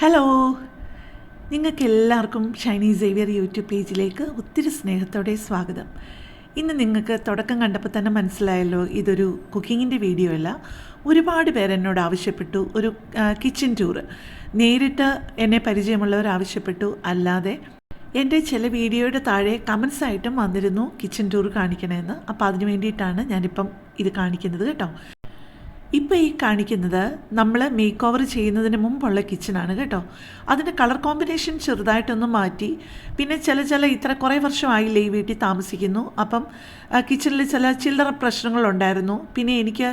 Hello നിങ്ങൾക്ക് എല്ലാവർക്കും Shiny Xavier YouTube പേജിലേക്ക് ഒത്തിരി സ്നേഹത്തോടെ സ്വാഗതം. ഇന്ന് നിങ്ങൾക്ക് തുടക്കം കണ്ടപ്പോൾ തന്നെ മനസ്സിലായല്ലോ ഇതൊരു കുക്കിങ്ങിന്റെ വീഡിയോ അല്ല. ഒരുപാട് പേരെന്നോട് ആവശ്യപ്പെട്ടു ഒരു കിച്ചൺ ടൂറ് നേരിട്ട് എന്നെ പരിചയമുള്ളവർ ആവശ്യപ്പെട്ടു. അല്ലാതെ എന്റെ ചില വീഡിയോയുടെ താഴെ കമൻസ് ആയിട്ടും വന്നിരുന്നു കിച്ചൺ ടൂർ കാണിക്കണമെന്ന്. അപ്പോൾ അതിന് വേണ്ടിയിട്ടാണ് ഞാനിപ്പം ഇത് കാണിക്കുന്നത് കേട്ടോ. ഇപ്പോൾ ഈ കാണിക്കുന്നത് നമ്മൾ മേക്ക് ഓവർ ചെയ്യുന്നതിന് മുമ്പുള്ള കിച്ചണാണ് കേട്ടോ. അതിന്റെ കളർ കോമ്പിനേഷൻ ചെറുതായിട്ടൊന്ന് മാറ്റി പിന്നെ ചില ചില ഇത്ര കുറേ വർഷമായില്ലേ ഈ വീട്ടിൽ താമസിക്കുന്നു. അപ്പം കിച്ചണിൽ ചില ചില്ലറ പ്രശ്നങ്ങളുണ്ടായിരുന്നു. പിന്നെ എനിക്ക്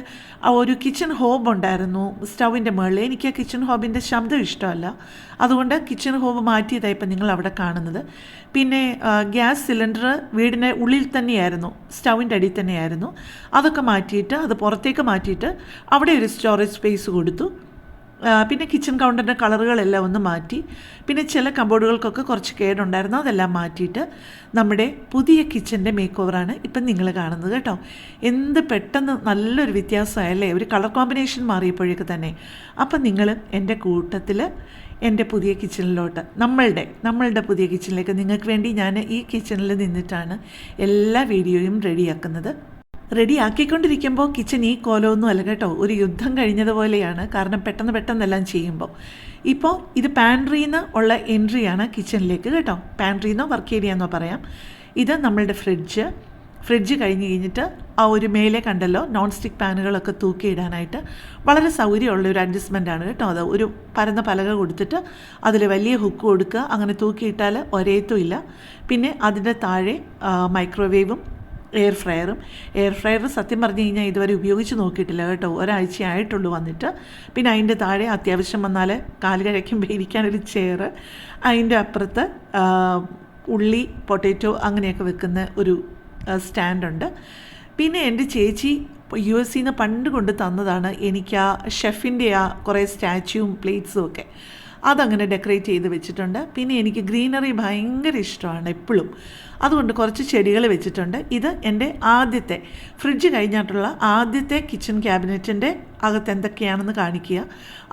ഒരു കിച്ചൺ ഹോബ് ഉണ്ടായിരുന്നു സ്റ്റൗവിന്റെ മുകളിൽ. എനിക്ക് ആ കിച്ചൺ ഹോബിന്റെ ശബ്ദം ഇഷ്ടമല്ല. അതുകൊണ്ട് കിച്ചൺ ഹോബ് മാറ്റിയതായി ഇപ്പം നിങ്ങൾ അവിടെ കാണുന്നത്. പിന്നെ ഗ്യാസ് സിലിണ്ടർ വീടിന്റെ ഉള്ളിൽ തന്നെയായിരുന്നു സ്റ്റൗവിന്റെ അടിയിൽ തന്നെയായിരുന്നു. അതൊക്കെ മാറ്റിയിട്ട് അത് പുറത്തേക്ക് മാറ്റിയിട്ട് അവിടെ ഒരു സ്റ്റോറേജ് സ്പേസ് കൊടുത്തു. പിന്നെ കിച്ചൺ കൗണ്ടറിന്റെ കളറുകളെല്ലാം ഒന്ന് മാറ്റി. പിന്നെ ചില കബോർഡുകൾക്കൊക്കെ കുറച്ച് കേടുണ്ടായിരുന്നു. അതെല്ലാം മാറ്റിയിട്ട് നമ്മുടെ പുതിയ കിച്ചന്റെ മേക്ക് ഓവറാണ് ഇപ്പം നിങ്ങൾ കാണുന്നത് കേട്ടോ. എന്ത് പെട്ടെന്ന് നല്ലൊരു വ്യത്യാസമായല്ലേ? ഒരു കളർ കോമ്പിനേഷൻ മാറിയപ്പോഴേക്ക് തന്നെ. അപ്പം നിങ്ങൾ എന്റെ കൂട്ടത്തിൽ എന്റെ പുതിയ കിച്ചണിലോട്ട് നമ്മളുടെ നമ്മളുടെ പുതിയ കിച്ചണിലേക്ക് നിങ്ങൾക്ക് വേണ്ടി ഞാൻ ഈ കിച്ചണിൽ നിന്നിട്ടാണ് എല്ലാ വീഡിയോയും റെഡിയാക്കുന്നത് റെഡി ആക്കിക്കൊണ്ടിരിക്കുമ്പോൾ കിച്ചൺ ഈ കോലമൊന്നും അല്ല കേട്ടോ. ഒരു യുദ്ധം കഴിഞ്ഞതുപോലെയാണ്. കാരണം പെട്ടെന്ന് പെട്ടെന്നെല്ലാം ചെയ്യുമ്പോൾ ഇപ്പോൾ ഇത് പാൻട്രിയിൽ നിന്ന് ഉള്ള എൻട്രിയാണ് കിച്ചണിലേക്ക് കേട്ടോ. പാൻട്രിയിൽ നിന്നോ വർക്ക് ഏരിയ എന്നോ പറയാം. ഇത് നമ്മളുടെ ഫ്രിഡ്ജ്. ഫ്രിഡ്ജ് കഴിഞ്ഞ് കഴിഞ്ഞിട്ട് ആ ഒരു മേലെ കണ്ടല്ലോ നോൺ സ്റ്റിക്ക് പാനുകളൊക്കെ തൂക്കിയിടാനായിട്ട്. വളരെ സൗകര്യമുള്ള ഒരു അഡ്ജസ്റ്റ്മെന്റ് ആണ് കേട്ടോ അത്. ഒരു പരന്ന പലക കൊടുത്തിട്ട് അതിൽ വലിയ ഹുക്ക് കൊടുക്കുക. അങ്ങനെ തൂക്കിയിട്ടാൽ ഒരേത്തും ഇല്ല. പിന്നെ അതിന്റെ താഴെ മൈക്രോവേവും എയർ ഫ്രയറും. എയർ ഫ്രയർ സത്യം പറഞ്ഞു കഴിഞ്ഞാൽ ഇതുവരെ ഉപയോഗിച്ച് നോക്കിയിട്ടില്ല കേട്ടോ. ഒരാഴ്ച ആയിട്ടുള്ളൂ വന്നിട്ട്. പിന്നെ അതിന്റെ താഴെ അത്യാവശ്യം വന്നാൽ കാൽ കഴിക്കുമ്പോൾ ഇരിക്കാനൊരു ചെയർ അതിന്റെ അപ്പുറത്ത് ഉള്ളി പൊട്ടറ്റോ അങ്ങനെയൊക്കെ വെക്കുന്ന ഒരു സ്റ്റാൻഡുണ്ട് പിന്നെ എന്റെ ചേച്ചി യു എസ് സിന്ന് പണ്ട് കൊണ്ട് തന്നതാണ് എനിക്ക് ആ ഷെഫിന്റെ ആ കുറേ സ്റ്റാച്യൂവും പ്ലേറ്റ്സും ഒക്കെ. അതങ്ങനെ ഡെക്കറേറ്റ് ചെയ്ത് വെച്ചിട്ടുണ്ട്. പിന്നെ എനിക്ക് ഗ്രീനറി ഭയങ്കര ഇഷ്ടമാണ് എപ്പോഴും അതുകൊണ്ട് കുറച്ച് ചെടികൾ വെച്ചിട്ടുണ്ട്. ഇത് എന്റെ ആദ്യത്തെ ഫ്രിഡ്ജ് കഴിഞ്ഞിട്ടുള്ള ആദ്യത്തെ കിച്ചൺ ക്യാബിനറ്റിന്റെ അകത്ത് എന്തൊക്കെയാണെന്ന് കാണിക്കുക.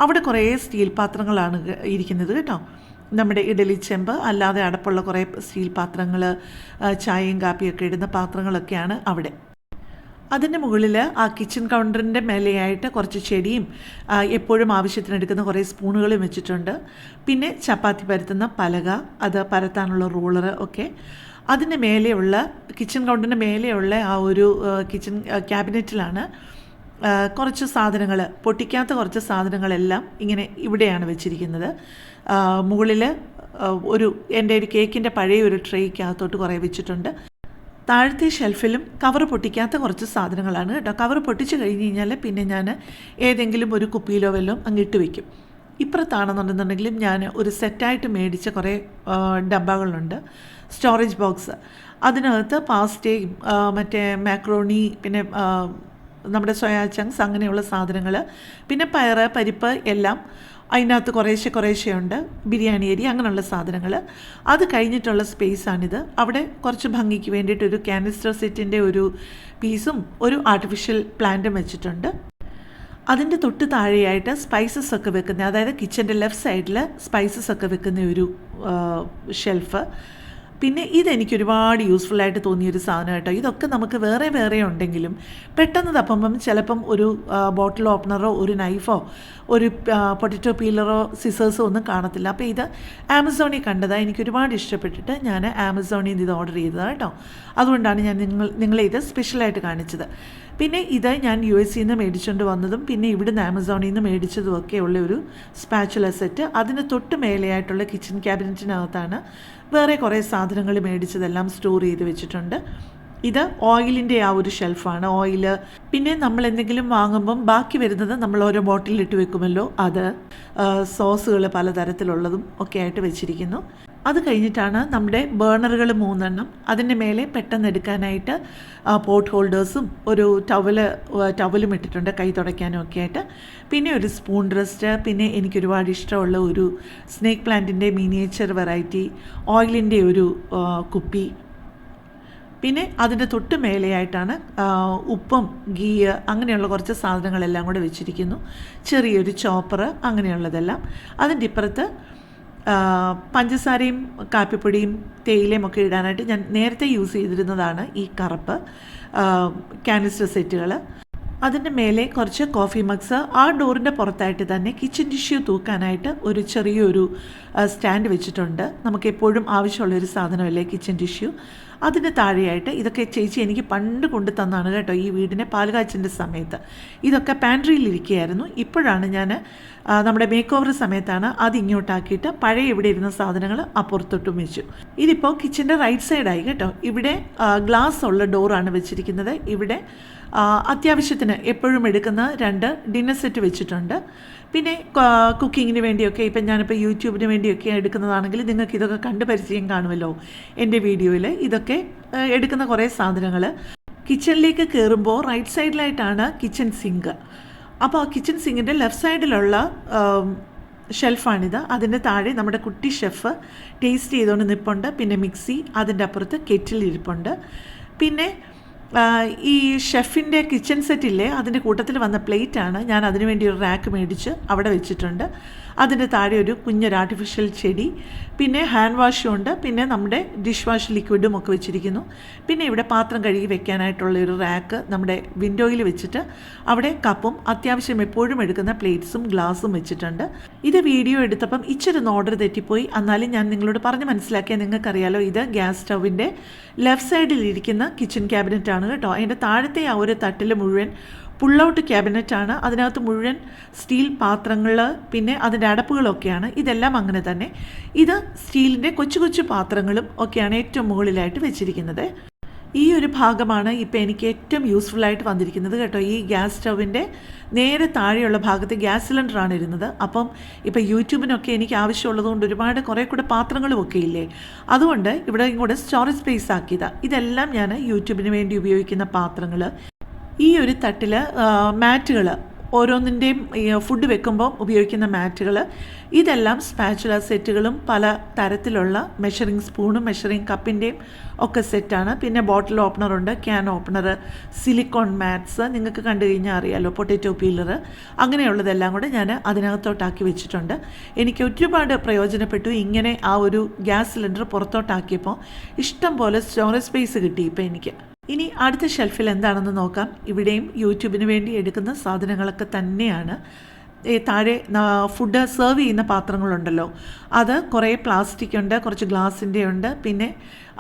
അവിടെ കുറേ സ്റ്റീൽ പാത്രങ്ങളാണ് ഇരിക്കുന്നത് കേട്ടോ. നമ്മുടെ ഇഡലി ചെമ്പ് അല്ലാതെ അടപ്പുള്ള കുറേ സ്റ്റീൽ പാത്രങ്ങൾ ചായയും കാപ്പിയൊക്കെ ഇടുന്ന പാത്രങ്ങളൊക്കെയാണ് അവിടെ. അതിന്റെ മുകളിൽ ആ കിച്ചൺ കൗണ്ടറിന്റെ മേലെയായിട്ട് കുറച്ച് ചെടിയും എപ്പോഴും ആവശ്യത്തിന് എടുക്കുന്ന കുറേ സ്പൂണുകളും വെച്ചിട്ടുണ്ട്. പിന്നെ ചപ്പാത്തി പരത്തുന്ന പലക അത് പരത്താനുള്ള റൂളർ ഒക്കെ. അതിന്റെ മേലെയുള്ള കിച്ചൺ കൗണ്ടറിന്റെ മേലെയുള്ള ആ ഒരു കിച്ചൺ ക്യാബിനറ്റിലാണ് കുറച്ച് സാധനങ്ങൾ പൊട്ടിക്കാത്ത കുറച്ച് സാധനങ്ങളെല്ലാം ഇങ്ങനെ ഇവിടെയാണ് വെച്ചിരിക്കുന്നത്. മുകളിൽ ഒരു എന്റെ ഒരു കേക്കിന്റെ പഴയ ഒരു ട്രേക്കകത്തോട്ട് കുറേ വെച്ചിട്ടുണ്ട്. താഴത്തെ ഷെൽഫിലും കവർ പൊട്ടിക്കാത്ത കുറച്ച് സാധനങ്ങളാണ് കേട്ടോ. കവർ പൊട്ടിച്ച് കഴിഞ്ഞ് കഴിഞ്ഞാൽ പിന്നെ ഞാൻ ഏതെങ്കിലും ഒരു കുപ്പിയിലോ വല്ലതും അങ്ങിട്ട് വയ്ക്കും ഇപ്പുറത്താണെന്നുണ്ടെന്നുണ്ടെങ്കിലും ഞാൻ ഒരു സെറ്റായിട്ട് മേടിച്ച കുറേ ഡബ്ബകളുണ്ട്. Storage box. അതിനകത്ത് പാസ്റ്റയും മറ്റേ മാക്രോണി പിന്നെ നമ്മുടെ സോയാ അങ്ങനെയുള്ള സാധനങ്ങൾ പിന്നെ പയറ് പരിപ്പ് എല്ലാം അതിനകത്ത് കുറേശ്ശെ കുറേശ്ശെ ഉണ്ട്. ബിരിയാണി അരി അങ്ങനെയുള്ള സാധനങ്ങൾ അത് കഴിഞ്ഞിട്ടുള്ള സ്പേസാണിത് അവിടെ കുറച്ച് ഭംഗിക്ക് വേണ്ടിയിട്ട് ഒരു കാനിസ്റ്റർ സെറ്റിന്റെ ഒരു പീസും ഒരു ആർട്ടിഫിഷ്യൽ പ്ലാന്റും വെച്ചിട്ടുണ്ട്. അതിന്റെ തൊട്ട് താഴെയായിട്ട് സ്പൈസസ് ഒക്കെ വെക്കുന്ന അതായത് കിച്ചന്റെ ലെഫ്റ്റ് സൈഡിൽ സ്പൈസസ് ഒക്കെ വെക്കുന്ന ഒരു ഷെൽഫ് പിന്നെ ഇതെനിക്ക് ഒരുപാട് യൂസ്ഫുൾ ആയിട്ട് തോന്നിയൊരു സാധനം കേട്ടോ. ഇതൊക്കെ നമുക്ക് വേറെ വേറെ ഉണ്ടെങ്കിലും പെട്ടെന്ന് തപ്പുമ്പം ചിലപ്പം ഒരു ബോട്ടിൽ ഓപ്പണറോ ഒരു നൈഫോ ഒരു പൊട്ടറ്റോ പീലറോ സിസേഴ്സോ ഒന്നും കാണത്തില്ല. അപ്പോൾ ഇത് ആമസോണിൽ കണ്ടതാണ് എനിക്ക് ഒരുപാട് ഇഷ്ടപ്പെട്ടിട്ട് ഞാൻ ആമസോണിൽ നിന്ന് ഇത് ഓർഡർ ചെയ്തതാണ് കേട്ടോ. അതുകൊണ്ടാണ് ഞാൻ നിങ്ങൾ നിങ്ങളെ ഇത് സ്പെഷ്യലായിട്ട് കാണിച്ചത്. പിന്നെ ഇത് ഞാൻ യു എസ് സിന്ന് മേടിച്ചുകൊണ്ട് വന്നതും പിന്നെ ഇവിടുന്ന് ആമസോണിൽ നിന്ന് മേടിച്ചതും ഒക്കെ ഉള്ള ഒരു സ്പാച്ചുല സെറ്റ് അതിന് തൊട്ട് മേലെയായിട്ടുള്ള കിച്ചൺ ക്യാബിനറ്റിനകത്താണ് വേറെ കുറേ സാധനങ്ങൾ മേടിച്ചതെല്ലാം സ്റ്റോർ ചെയ്ത് വെച്ചിട്ടുണ്ട്. ഇത് ഓയിലിന്റെ ആ ഒരു ഷെൽഫാണ്. ഓയിൽ പിന്നെ നമ്മൾ എന്തെങ്കിലും വാങ്ങുമ്പം ബാക്കി വരുന്നത് നമ്മൾ ഓരോ ബോട്ടിലിട്ട് വെക്കുമല്ലോ. അത് സോസുകൾ പലതരത്തിലുള്ളതും ഒക്കെ ആയിട്ട് വെച്ചിരിക്കുന്നു. അത് കഴിഞ്ഞിട്ടാണ് നമ്മുടെ ബേണറുകൾ മൂന്നെണ്ണം. അതിന്റെ മേലെ പെട്ടെന്ന് എടുക്കാനായിട്ട് പോട്ട് ഹോൾഡേഴ്സും ഒരു ടവൽ ടവലും ഇട്ടിട്ടുണ്ട് കൈ തുടയ്ക്കാനും ഒക്കെ ആയിട്ട്. പിന്നെ ഒരു സ്പൂൺ റെസ്റ്റ് പിന്നെ എനിക്ക് ഒരുപാട് ഇഷ്ടമുള്ള ഒരു സ്നേക്ക് പ്ലാന്റിന്റെ മിനിയേച്ചർ വെറൈറ്റി ഓയിലിന്റെ ഒരു കുപ്പി പിന്നെ അതിന്റെ തൊട്ട് മേലെയായിട്ടാണ് ഉപ്പും ഗീ അങ്ങനെയുള്ള കുറച്ച് സാധനങ്ങളെല്ലാം കൂടെ വെച്ചിരിക്കുന്നു. ചെറിയൊരു ചോപ്പർ അങ്ങനെയുള്ളതെല്ലാം. അതിന്റെ ഇപ്പുറത്ത് പഞ്ചസാരയും കാപ്പിപ്പൊടിയും തേയിലയും ഒക്കെ ഇടാനായിട്ട് ഞാൻ നേരത്തെ യൂസ് ചെയ്തിരുന്നതാണ് ഈ കറുപ്പ് കാനിസ്റ്റർ സെറ്റുകൾ അതിന്റെ മേലെ കുറച്ച് കോഫി മഗ്സ് ആ ഡോറിന്റെ പുറത്തായിട്ട് തന്നെ കിച്ചൺ ടിഷ്യൂ തൂക്കാനായിട്ട് ഒരു ചെറിയൊരു സ്റ്റാൻഡ് വെച്ചിട്ടുണ്ട്. നമുക്ക് എപ്പോഴും ആവശ്യമുള്ളൊരു സാധനമല്ലേ കിച്ചൺ ടിഷ്യൂ? അതിന് താഴെയായിട്ട് ഇതൊക്കെ ചേച്ചി എനിക്ക് പണ്ട് കൊണ്ടു തന്നാണ് കേട്ടോ ഈ വീടിനെ പാലുകാച്ചിന്റെ സമയത്ത്. ഇതൊക്കെ പാൻട്രിയിലിരിക്കുകയായിരുന്നു ഇപ്പോഴാണ് ഞാൻ നമ്മുടെ മേക്ക് ഓവർ സമയത്താണ് അത് ഇങ്ങോട്ടാക്കിയിട്ട് പഴയ ഇവിടെ ഇരുന്ന സാധനങ്ങൾ അപ്പുറത്തോട്ടും വെച്ചു. ഇതിപ്പോൾ കിച്ചന്റെ റൈറ്റ് സൈഡായി കേട്ടോ. ഇവിടെ ഗ്ലാസ് ഉള്ള ഡോറാണ് വെച്ചിരിക്കുന്നത്. ഇവിടെ അത്യാവശ്യത്തിന് എപ്പോഴും എടുക്കുന്ന രണ്ട് ഡിന്നർ സെറ്റ് വെച്ചിട്ടുണ്ട്. പിന്നെ കുക്കിങ്ങിന് വേണ്ടിയൊക്കെ ഇപ്പം ഞാനിപ്പോൾ യൂട്യൂബിന് വേണ്ടിയൊക്കെ എടുക്കുന്നതാണെങ്കിൽ നിങ്ങൾക്ക് ഇതൊക്കെ കണ്ട് പരിചയം കാണുമല്ലോ എന്റെ വീഡിയോയിൽ. ഇതൊക്കെ എടുക്കുന്ന കുറേ സാധനങ്ങൾ. കിച്ചണിലേക്ക് കയറുമ്പോൾ റൈറ്റ് സൈഡിലായിട്ടാണ് കിച്ചൺ സിങ്ക് അപ്പോൾ ആ കിച്ചൺ സിങ്കിന്റെ ലെഫ്റ്റ് സൈഡിലുള്ള ഷെൽഫാണിത് അതിന്റെ താഴെ നമ്മുടെ കുട്ടി ഷെഫ് ടേസ്റ്റ് ചെയ്തുകൊണ്ട് നിൽപ്പുണ്ട് പിന്നെ മിക്സി അതിന്റെ അപ്പുറത്ത് കെറ്റിൽ ഇരിപ്പുണ്ട്. പിന്നെ ഈ ഷെഫിന്റെ കിച്ചൺ സെറ്റില്ലേ അതിന്റെ കൂട്ടത്തിൽ വന്ന പ്ലേറ്റാണ്. ഞാൻ അതിനു വേണ്ടി ഒരു റാക്ക് മേടിച്ച് അവിടെ വെച്ചിട്ടുണ്ട്. അതിന്റെ താഴെ ഒരു കുഞ്ഞൊരു ആർട്ടിഫിഷ്യൽ ചെടി പിന്നെ ഹാൻഡ് വാഷും ഉണ്ട് പിന്നെ നമ്മുടെ ഡിഷ് വാഷ് ലിക്വിഡും ഒക്കെ വെച്ചിരിക്കുന്നു. പിന്നെ ഇവിടെ പാത്രം കഴുകി വെക്കാനായിട്ടുള്ള ഒരു റാക്ക് നമ്മുടെ വിൻഡോയിൽ വെച്ചിട്ട് അവിടെ കപ്പും അത്യാവശ്യം എപ്പോഴും എടുക്കുന്ന പ്ലേറ്റ്സും ഗ്ലാസും വെച്ചിട്ടുണ്ട്. ഇത് വീഡിയോ എടുത്തപ്പം ഇച്ചിരി ഒന്ന് ഓർഡർ തെറ്റിപ്പോയി. എന്നാലും ഞാൻ നിങ്ങളോട് പറഞ്ഞ് മനസ്സിലാക്കിയാൽ നിങ്ങൾക്കറിയാലോ ഇത് ഗ്യാസ് സ്റ്റൗവിന്റെ ലെഫ്റ്റ് സൈഡിൽ ഇരിക്കുന്ന കിച്ചൺ ക്യാബിനറ്റ് ആണ് കേട്ടോ. അതിന്റെ താഴത്തെ ആ ഒരു തട്ടിൽ മുഴുവൻ പുൾ ഔട്ട് ക്യാബിനറ്റാണ് അതിനകത്ത് മുഴുവൻ സ്റ്റീൽ പാത്രങ്ങൾ പിന്നെ അതിന്റെ അടപ്പുകളൊക്കെയാണ്. ഇതെല്ലാം അങ്ങനെ തന്നെ. ഇത് സ്റ്റീലിന്റെ കൊച്ചു കൊച്ചു പാത്രങ്ങളും ഒക്കെയാണ് ഏറ്റവും മുകളിലായിട്ട് വെച്ചിരിക്കുന്നത്. ഈ ഒരു ഭാഗമാണ് ഇപ്പോൾ എനിക്ക് ഏറ്റവും യൂസ്ഫുൾ ആയിട്ട് വന്നിരിക്കുന്നത് കേട്ടോ. ഈ ഗ്യാസ് സ്റ്റൗവിന്റെ നേരെ താഴെയുള്ള ഭാഗത്ത് ഗ്യാസ് സിലിണ്ടറാണ് ഇരുന്നത്. അപ്പം ഇപ്പോൾ യൂട്യൂബിനൊക്കെ എനിക്ക് ആവശ്യമുള്ളത് കൊണ്ട് ഒരുപാട് കുറേ കൂടെ പാത്രങ്ങളും ഒക്കെ ഇല്ലേ? അതുകൊണ്ട് ഇവിടെ ഇങ്ങോട്ട് സ്റ്റോറേജ് സ്പേസ് ആക്കിയതാണ് ഇതെല്ലാം ഞാൻ യൂട്യൂബിന് വേണ്ടി ഉപയോഗിക്കുന്ന പാത്രങ്ങൾ ഈ ഒരു തട്ടിൽ മാറ്റുകൾ ഓരോന്നിന്റെയും ഫുഡ് വെക്കുമ്പോൾ ഉപയോഗിക്കുന്ന മാറ്റുകൾ ഇതെല്ലാം സ്പാച്ചുല സെറ്റുകളും പല തരത്തിലുള്ള മെഷറിംഗ് സ്പൂണും മെഷറിംഗ് കപ്പിന്റെയും ഒക്കെ സെറ്റാണ് പിന്നെ ബോട്ടിൽ ഓപ്പണറുണ്ട് ക്യാൻ ഓപ്പണർ സിലിക്കോൺ മാറ്റ്സ് നിങ്ങൾക്ക് കണ്ടു കഴിഞ്ഞാൽ അറിയാലോ പൊട്ടറ്റോ പീലർ അങ്ങനെയുള്ളതെല്ലാം കൂടെ ഞാൻ അതിനകത്തോട്ടാക്കി വെച്ചിട്ടുണ്ട്. എനിക്ക് ഒരുപാട് പ്രയോജനപ്പെട്ടു ഇങ്ങനെ ആ ഒരു ഗ്യാസ് സിലിണ്ടർ പുറത്തോട്ടാക്കിയപ്പോൾ. ഇഷ്ടം പോലെ സ്റ്റോറേജ് സ്പേസ് കിട്ടി ഇപ്പോൾ എനിക്ക്. ഇനി അടുത്ത ഷെൽഫിൽ എന്താണെന്ന് നോക്കാം. ഇവിടെയും യൂട്യൂബിന് വേണ്ടി എടുക്കുന്ന സാധനങ്ങളൊക്കെ തന്നെയാണ്. താഴെ ഫുഡ് സെർവ് ചെയ്യുന്ന പാത്രങ്ങളുണ്ടല്ലോ. അത് കുറേ പ്ലാസ്റ്റിക് ഉണ്ട് കുറച്ച് ഗ്ലാസിന്റെ ഉണ്ട്. പിന്നെ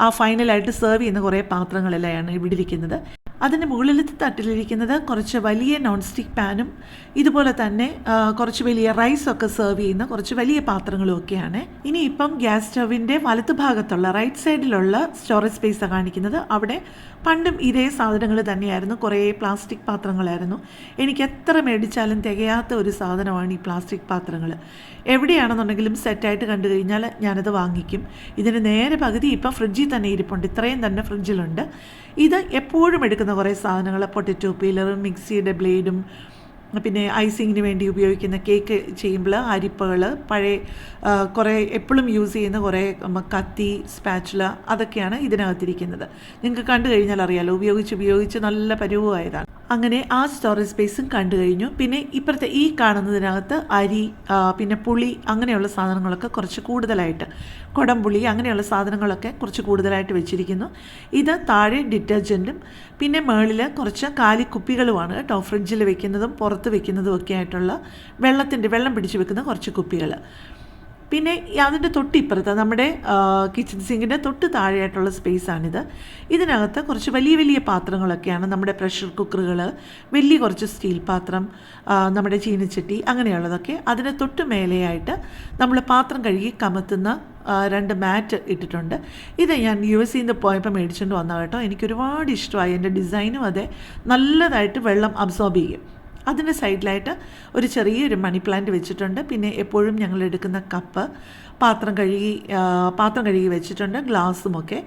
ആ ഫൈനലായിട്ട് സെർവ് ചെയ്യുന്ന കുറേ പാത്രങ്ങളെല്ലാമാണ് ഇവിടെ ഇരിക്കുന്നത്. അതിന്റെ മുകളിലത്തെ തട്ടിലിരിക്കുന്നത് കുറച്ച് വലിയ നോൺ സ്റ്റിക്ക് പാനും ഇതുപോലെ തന്നെ കുറച്ച് വലിയ റൈസൊക്കെ സെർവ് ചെയ്യുന്ന കുറച്ച് വലിയ പാത്രങ്ങളും ഒക്കെയാണ്. ഇനി ഗ്യാസ് സ്റ്റവിന്റെ വലത്ത് ഭാഗത്തുള്ള റൈറ്റ് സൈഡിലുള്ള സ്റ്റോറേജ് സ്പേസാണ് കാണിക്കുന്നത്. അവിടെ പണ്ടും ഇതേ സാധനങ്ങൾ തന്നെയായിരുന്നു. കുറേ പ്ലാസ്റ്റിക് പാത്രങ്ങളായിരുന്നു. എനിക്ക് എത്ര മേടിച്ചാലും തികയാത്ത ഒരു സാധനമാണ് ഈ പ്ലാസ്റ്റിക് പാത്രങ്ങൾ എവിടെയാണെന്നുണ്ടെങ്കിലും സെറ്റായിട്ട് കണ്ടു കഴിഞ്ഞാൽ ഞാനത് വാങ്ങിക്കും. ഇതിന് നേരെ പകുതി ഇപ്പം ഫ്രിഡ്ജിൽ തന്നെ ഇരിപ്പുണ്ട്. ഇത്രയും തന്നെ ഫ്രിഡ്ജിലുണ്ട് ഇത് എപ്പോഴും എടുക്കുന്ന കുറേ സാധനങ്ങൾ പൊട്ടറ്റോ പീലറും മിക്സിയുടെ ബ്ലേഡും പിന്നെ ഐസിങ്ങിന് വേണ്ടി ഉപയോഗിക്കുന്ന കേക്ക് ചെയ്യുമ്പോൾ അരിപ്പകൾ പഴയ കുറേ എപ്പോഴും യൂസ് ചെയ്യുന്ന കുറേ കത്തി സ്പാച്ചുല അതൊക്കെയാണ് ഇതിനകത്തിരിക്കുന്നത്. നിങ്ങൾക്ക് കണ്ടു കഴിഞ്ഞാൽ അറിയാലോ ഉപയോഗിച്ച് ഉപയോഗിച്ച് നല്ല പരുവമായതാണ്. അങ്ങനെ ആ സ്റ്റോറേജ് സ്പേസും കണ്ടു കഴിഞ്ഞു. പിന്നെ ഇപ്പുറത്തെ ഈ കാണുന്നതിനകത്ത് അരി പിന്നെ പുളി അങ്ങനെയുള്ള സാധനങ്ങളൊക്കെ കുറച്ച് കൂടുതലായിട്ട്. കുടംപുളി അങ്ങനെയുള്ള സാധനങ്ങളൊക്കെ കുറച്ച് കൂടുതലായിട്ട് വെച്ചിരിക്കുന്നു. ഇത് താഴെ ഡിറ്റർജന്റും പിന്നെ മേളിൽ കുറച്ച് കാലിക്കുപ്പികളുമാണ് കേട്ടോ. ഫ്രിഡ്ജിൽ വെക്കുന്നതും പുറത്ത് വെക്കുന്നതും ഒക്കെ ആയിട്ടുള്ള വെള്ളത്തിന്റെ വെള്ളം പിടിച്ച് വെക്കുന്ന കുറച്ച് കുപ്പികൾ പിന്നെ അതിന്റെ തൊട്ടിപ്പുറത്ത് നമ്മുടെ കിച്ചൺ സിങ്കിന്റെ തൊട്ട് താഴെയായിട്ടുള്ള സ്പേസാണിത് ഇതിനകത്ത് കുറച്ച് വലിയ വലിയ പാത്രങ്ങളൊക്കെയാണ് നമ്മുടെ പ്രഷർ കുക്കറുകൾ വലിയ കുറച്ച് സ്റ്റീൽ പാത്രം നമ്മുടെ ചീനച്ചട്ടി അങ്ങനെയുള്ളതൊക്കെ അതിന് തൊട്ട് മേലെയായിട്ട് നമ്മൾ പാത്രം കഴുകി കമത്തുന്ന രണ്ട് മാറ്റ് ഇട്ടിട്ടുണ്ട്. ഇത് ഞാൻ യു എസ് സിന്ന് പോയപ്പോൾ മേടിച്ചുകൊണ്ട് വന്ന കേട്ടോ. എനിക്ക് ഒരുപാട് ഇഷ്ടമായി എന്റെ ഡിസൈനും അതെ. നല്ലതായിട്ട് വെള്ളം അബ്സോർബ് ചെയ്യും. അതിന്റെ സൈഡിലായിട്ട് ഒരു ചെറിയൊരു മണി പ്ലാന്റ് വെച്ചിട്ടുണ്ട്. പിന്നെ എപ്പോഴും ഞങ്ങൾ എടുക്കുന്ന കപ്പ് പാത്രം കഴുകി പാത്രം കഴുകി വെച്ചിട്ടുണ്ട് ഗ്ലാസും ഒക്കെ.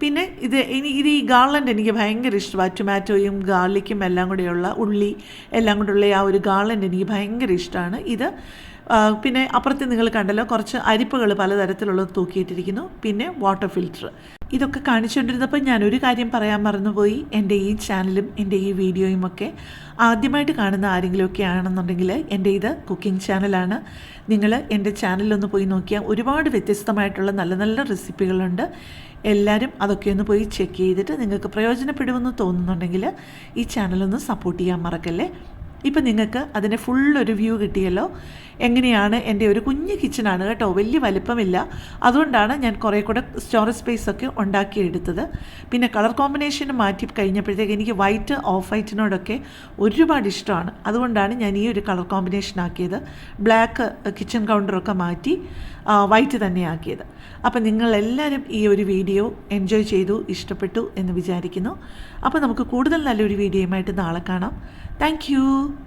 പിന്നെ ഇത് ഇനി ഇത് ഈ ഗാർലൻഡ് എനിക്ക് ഭയങ്കര ഇഷ്ടമാണ് ടൊമാറ്റോയും ഗാർലിക്കും എല്ലാം കൂടെയുള്ള ഉള്ളി എല്ലാം കൂടെയുള്ള ആ ഒരു ഗാർലൻഡ് എനിക്ക് ഭയങ്കര ഇഷ്ടമാണ്. ഇത് പിന്നെ അപ്പുറത്ത് നിങ്ങൾ കണ്ടല്ലോ കുറച്ച് അരിപ്പകൾ പലതരത്തിലുള്ളത് തൂക്കിയിട്ടിരിക്കുന്നു. പിന്നെ വാട്ടർ ഫിൽറ്റർ ഇതൊക്കെ കാണിച്ചുകൊണ്ടിരുന്നപ്പോൾ ഞാനൊരു കാര്യം പറയാൻ മറന്നുപോയി. എന്റെ ഈ ചാനലും എന്റെ ഈ വീഡിയോയും ഒക്കെ ആദ്യമായിട്ട് കാണുന്ന ആരെങ്കിലുമൊക്കെ ആണെന്നുണ്ടെങ്കിൽ എന്റെ ഇത് കുക്കിംഗ് ചാനലാണ് നിങ്ങൾ എന്റെ ചാനലിലൊന്ന് പോയി നോക്കിയാൽ ഒരുപാട് വ്യത്യസ്തമായിട്ടുള്ള നല്ല നല്ല റെസിപ്പികളുണ്ട് എല്ലാവരും അതൊക്കെ ഒന്ന് പോയി ചെക്ക് ചെയ്തിട്ട് നിങ്ങൾക്ക് പ്രയോജനപ്പെടുമെന്ന് തോന്നുന്നുണ്ടെങ്കിൽ ഈ ചാനലൊന്ന് സപ്പോർട്ട് ചെയ്യാൻ മറക്കല്ലേ? ഇപ്പം നിങ്ങൾക്ക് അതിന്റെ ഫുൾ ഒരു വ്യൂ കിട്ടിയല്ലോ. എങ്ങനെയാണ് എന്റെ ഒരു കുഞ്ഞ് കിച്ചണാണ് കേട്ടോ. വലിയ വലിപ്പമില്ല. അതുകൊണ്ടാണ് ഞാൻ കുറേ കൂടെ സ്റ്റോറേജ് സ്പേസ് ഒക്കെ ഉണ്ടാക്കിയെടുത്തത്. പിന്നെ കളർ കോമ്പിനേഷൻ മാറ്റി കഴിഞ്ഞപ്പോഴത്തേക്ക് എനിക്ക് വൈറ്റ് ഓഫ് വൈറ്റിനോടൊക്കെ ഒരുപാട് ഇഷ്ടമാണ്. അതുകൊണ്ടാണ് ഞാൻ ഈ ഒരു കളർ കോമ്പിനേഷൻ ആക്കിയത്. ബ്ലാക്ക് കിച്ചൺ കൗണ്ടറൊക്കെ മാറ്റി വൈറ്റ് തന്നെ ആക്കിയത്. അപ്പം നിങ്ങളെല്ലാവരും ഈ ഒരു വീഡിയോ എൻജോയ് ചെയ്തു ഇഷ്ടപ്പെട്ടു എന്ന് വിചാരിക്കുന്നു. അപ്പോൾ നമുക്ക് കൂടുതൽ നല്ലൊരു വീഡിയോയുമായിട്ട് നാളെ കാണാം. Thank you.